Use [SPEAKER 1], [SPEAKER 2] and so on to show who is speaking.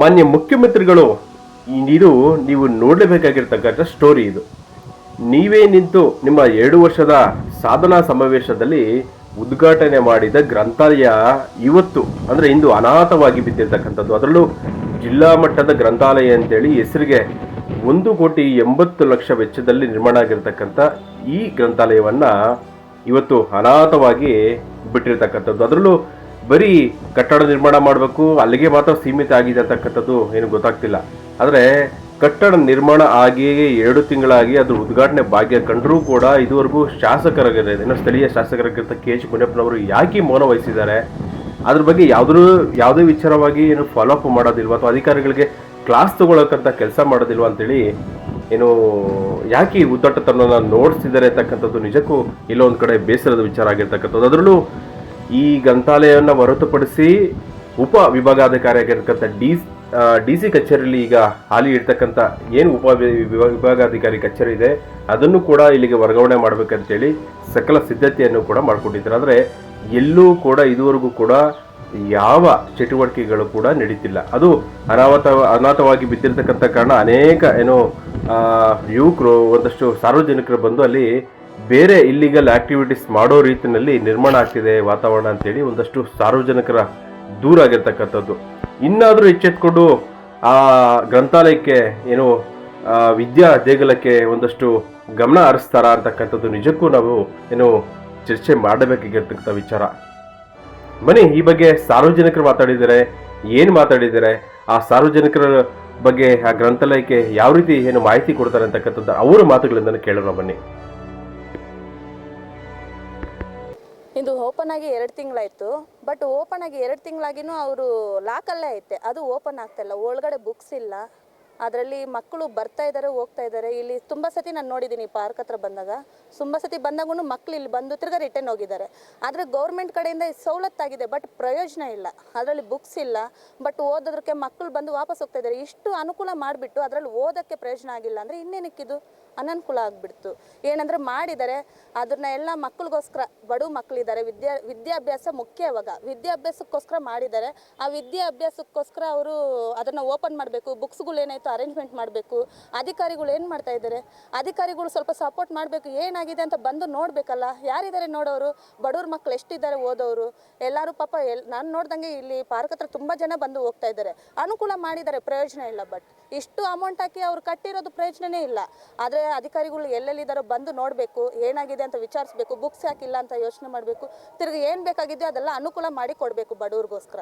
[SPEAKER 1] ಮಾನ್ಯ ಮುಖ್ಯಮಂತ್ರಿಗಳು, ಇದು ನೀವು ನೋಡಲೇಬೇಕಾಗಿರ್ತಕ್ಕಂಥ ಸ್ಟೋರಿ ಇದು. ನೀವೇ ನಿಂತು ನಿಮ್ಮ ಎರಡು ವರ್ಷದ ಸಾಧನಾ ಸಮಾವೇಶದಲ್ಲಿ ಉದ್ಘಾಟನೆ ಮಾಡಿದ ಗ್ರಂಥಾಲಯ ಇವತ್ತು, ಅಂದರೆ ಇಂದು ಅನಾಥವಾಗಿ ಬಿದ್ದಿರ್ತಕ್ಕಂಥದ್ದು. ಅದರಲ್ಲೂ ಜಿಲ್ಲಾ ಮಟ್ಟದ ಗ್ರಂಥಾಲಯ ಅಂತೇಳಿ ಹೆಸರಿಗೆ ಒಂದು ಕೋಟಿ ಎಂಬತ್ತು ಲಕ್ಷ ವೆಚ್ಚದಲ್ಲಿ ನಿರ್ಮಾಣ ಆಗಿರ್ತಕ್ಕಂಥ ಈ ಗ್ರಂಥಾಲಯವನ್ನು ಇವತ್ತು ಅನಾಥವಾಗಿ ಬಿಟ್ಟಿರ್ತಕ್ಕಂಥದ್ದು. ಅದರಲ್ಲೂ ಬರೀ ಕಟ್ಟಡ ನಿರ್ಮಾಣ ಮಾಡಬೇಕು, ಅಲ್ಲಿಗೆ ಮಾತ್ರ ಸೀಮಿತ ಆಗಿದೆ ಅಂತಕ್ಕಂಥದ್ದು ಏನು ಗೊತ್ತಾಗ್ತಿಲ್ಲ. ಆದರೆ ಕಟ್ಟಡ ನಿರ್ಮಾಣ ಆಗಿಯೇ ಎರಡು ತಿಂಗಳಾಗಿ ಅದ್ರ ಉದ್ಘಾಟನೆ ಭಾಗ್ಯ ಕಂಡರೂ ಕೂಡ ಇದುವರೆಗೂ ಶಾಸಕರಾಗಿರೋ ಏನೋ ಸ್ಥಳೀಯ ಶಾಸಕರಾಗಿರ್ತ ಕೆ ಎಚ್ ಮುನಿಯಪ್ಪನವರು ಯಾಕೆ ಮೌನ ವಹಿಸಿದ್ದಾರೆ? ಅದ್ರ ಬಗ್ಗೆ ಯಾವುದ್ರೂ, ಯಾವುದೇ ವಿಚಾರವಾಗಿ ಏನು ಫಾಲೋ ಅಪ್ ಮಾಡೋದಿಲ್ವಾ? ಅಥವಾ ಅಧಿಕಾರಿಗಳಿಗೆ ಕ್ಲಾಸ್ ತಗೊಳಕ್ಕಂತ ಕೆಲಸ ಮಾಡೋದಿಲ್ವ ಅಂತೇಳಿ ಏನು, ಯಾಕೆ ಉದ್ದಟ್ಟತನ ನೋಡಿಸ್ತಿದ್ದಾರೆ ಅಂತಕ್ಕಂಥದ್ದು ನಿಜಕ್ಕೂ ಇಲ್ಲೊಂದು ಕಡೆ ಬೇಸರದ ವಿಚಾರ ಆಗಿರ್ತಕ್ಕಂಥದ್ದು. ಅದರಲ್ಲೂ ಈ ಗ್ರಂಥಾಲಯವನ್ನು ಹೊರತುಪಡಿಸಿ ಉಪ ವಿಭಾಗಾಧಿಕಾರಿಯಾಗಿರ್ತಕ್ಕಂಥ ಡಿ ಡಿ ಸಿ ಕಚೇರಿಯಲ್ಲಿ ಈಗ ಹಾಲಿ ಇರ್ತಕ್ಕಂಥ ಏನು ಉಪ ವಿಭಾಗಾಧಿಕಾರಿ ಕಚೇರಿ ಇದೆ, ಅದನ್ನು ಕೂಡ ಇಲ್ಲಿಗೆ ವರ್ಗಾವಣೆ ಮಾಡಬೇಕಂತೇಳಿ ಸಕಲ ಸಿದ್ಧತೆಯನ್ನು ಕೂಡ ಮಾಡಿಕೊಂಡಿದ್ದಾರೆ. ಆದರೆ ಎಲ್ಲೂ ಕೂಡ ಇದುವರೆಗೂ ಕೂಡ ಯಾವ ಚಟುವಟಿಕೆಗಳು ಕೂಡ ನಡೀತಿಲ್ಲ. ಅದು ಅನಾಹುತ ಅನಾಥವಾಗಿ ಬಿದ್ದಿರತಕ್ಕಂಥ ಕಾರಣ ಅನೇಕ ಏನು ಯುವಕರು, ಒಂದಷ್ಟು ಸಾರ್ವಜನಿಕರು ಬಂದು ಅಲ್ಲಿ ಬೇರೆ ಇಲ್ಲಿಗಲ್ ಆಕ್ಟಿವಿಟೀಸ್ ಮಾಡೋ ರೀತಿಯಲ್ಲಿ ನಿರ್ಮಾಣ ಆಗ್ತಿದೆ ವಾತಾವರಣ ಅಂತೇಳಿ ಒಂದಷ್ಟು ಸಾರ್ವಜನಿಕರ ದೂರ ಆಗಿರ್ತಕ್ಕಂಥದ್ದು. ಇನ್ನಾದರೂ ಎಚ್ಚೆತ್ಕೊಂಡು ಆ ಗ್ರಂಥಾಲಯಕ್ಕೆ ಏನು ವಿದ್ಯಾ ದೇಗುಲಕ್ಕೆ ಒಂದಷ್ಟು ಗಮನ ಹರಿಸ್ತಾರ ಅಂತಕ್ಕಂಥದ್ದು ನಿಜಕ್ಕೂ ನಾವು ಏನು ಚರ್ಚೆ ಮಾಡಬೇಕಾಗಿರ್ತಕ್ಕಂಥ ವಿಚಾರ. ಬನ್ನಿ, ಈ ಬಗ್ಗೆ ಸಾರ್ವಜನಿಕರು ಮಾತಾಡಿದರೆ, ಏನು ಮಾತಾಡಿದ್ದಾರೆ ಆ ಸಾರ್ವಜನಿಕರ ಬಗ್ಗೆ ಆ ಗ್ರಂಥಾಲಯಕ್ಕೆ ಯಾವ ರೀತಿ ಏನು ಮಾಹಿತಿ ಕೊಡ್ತಾರೆ ಅಂತಕ್ಕಂಥದ್ದು, ಅವರ ಮಾತುಗಳಿಂದ ಕೇಳೋಣ ಬನ್ನಿ.
[SPEAKER 2] ಓಪನ್ ಆಗಿ ಎರಡು ತಿಂಗಳಾಯ್ತು. ಬಟ್ ಓಪನ್ ಆಗಿ ಎರಡು ತಿಂಗಳಾಗಿನೂ ಅವರು ಲಾಕಲ್ಲೇ ಐತೆ. ಅದು ಓಪನ್ ಆಗ್ತಾಯಿಲ್ಲ ಒಳಗಡೆ ಬುಕ್ಸ್ ಇಲ್ಲ. ಅದರಲ್ಲಿ ಮಕ್ಕಳು ಬರ್ತಾ ಇದ್ದಾರೆ ಹೋಗ್ತಾ ಇದ್ದಾರೆ ಇಲ್ಲಿ ತುಂಬ ಸತಿ ನಾನು ನೋಡಿದ್ದೀನಿ ಪಾರ್ಕ್ ಹತ್ರ ಬಂದಾಗ. ತುಂಬ ಸತಿ ಬಂದಾಗೂ ಮಕ್ಕಳು ಇಲ್ಲಿ ಬಂದು ತಿರ್ಗಾ ರಿಟರ್ನ್ ಹೋಗಿದ್ದಾರೆ. ಆದರೆ ಗೌರ್ಮೆಂಟ್ ಕಡೆಯಿಂದ ಸವಲತ್ತಾಗಿದೆ ಬಟ್ ಪ್ರಯೋಜನ ಇಲ್ಲ. ಅದರಲ್ಲಿ ಬುಕ್ಸ್ ಇಲ್ಲ ಬಟ್ ಓದೋದಕ್ಕೆ ಮಕ್ಕಳು ಬಂದು ವಾಪಸ್ ಹೋಗ್ತಾ ಇದ್ದಾರೆ ಇಷ್ಟು ಅನುಕೂಲ ಮಾಡಿಬಿಟ್ಟು ಅದರಲ್ಲಿ ಓದೋಕ್ಕೆ ಪ್ರಯೋಜನ ಆಗಿಲ್ಲ ಅಂದರೆ ಇನ್ನೇನಕ್ಕಿದು ಅನನುಕೂಲ ಆಗಿಬಿಡ್ತು. ಏನಂದರೆ ಮಾಡಿದ್ದಾರೆ ಅದನ್ನ ಎಲ್ಲ ಮಕ್ಕಳಿಗೋಸ್ಕರ ಬಡವ ಮಕ್ಕಳಿದ್ದಾರೆ ವಿದ್ಯಾ, ವಿದ್ಯಾಭ್ಯಾಸ ಮುಖ್ಯ ಇವಾಗ. ವಿದ್ಯಾಭ್ಯಾಸಕ್ಕೋಸ್ಕರ ಮಾಡಿದ್ದಾರೆ. ಆ ವಿದ್ಯಾಭ್ಯಾಸಕ್ಕೋಸ್ಕರ ಅವರು ಅದನ್ನು ಓಪನ್ ಮಾಡಬೇಕು. ಬುಕ್ಸ್ಗಳು ಏನಾಯಿತು ಅರೇಂಜ್ಮೆಂಟ್ ಮಾಡಬೇಕು. ಅಧಿಕಾರಿಗಳು ಏನು ಮಾಡ್ತಾ ಇದ್ದಾರೆ? ಅಧಿಕಾರಿಗಳು ಸ್ವಲ್ಪ ಸಪೋರ್ಟ್ ಮಾಡಬೇಕು. ಏನಾಗಿದೆ ಅಂತ ಬಂದು ನೋಡಬೇಕಲ್ಲ. ಯಾರಿದ್ದಾರೆ ನೋಡೋರು? ಬಡವ್ರ ಮಕ್ಕಳು ಎಷ್ಟಿದ್ದಾರೆ ಓದೋರು? ಎಲ್ಲರೂ ಪಾಪ ಎಲ್, ನಾನು ನೋಡ್ದಂಗೆ ಇಲ್ಲಿ ಪಾರ್ಕ್ ಹತ್ರ ತುಂಬ ಜನ ಬಂದು ಹೋಗ್ತಾ ಇದ್ದಾರೆ. ಅನುಕೂಲ ಮಾಡಿದ್ದಾರೆ, ಪ್ರಯೋಜನ ಇಲ್ಲ ಬಟ್ ಇಷ್ಟು ಅಮೌಂಟ್ ಹಾಕಿ ಅವ್ರು ಕಟ್ಟಿರೋದು ಪ್ರಯೋಜನನೇ ಇಲ್ಲ. ಆದರೆ ಅಧಿಕಾರಿಗಳು ಎಲ್ಲೆಲ್ಲಿದ್ದಾರೋ ಬಂದು ನೋಡಬೇಕು. ಏನಾಗಿದೆ ಅಂತ ವಿಚಾರಿಸಬೇಕು. ಬುಕ್ಸ್ ಹಾಕಿಲ್ಲ ಅಂತ ಯೋಚನೆ ಮಾಡಬೇಕು. ತಿರ್ಗಿ ಏನು ಬೇಕಾಗಿದೆಯೋ ಅದೆಲ್ಲ ಅನುಕೂಲ ಮಾಡಿ ಕೊಡಬೇಕು ಬಡವ್ರಿಗೋಸ್ಕರ.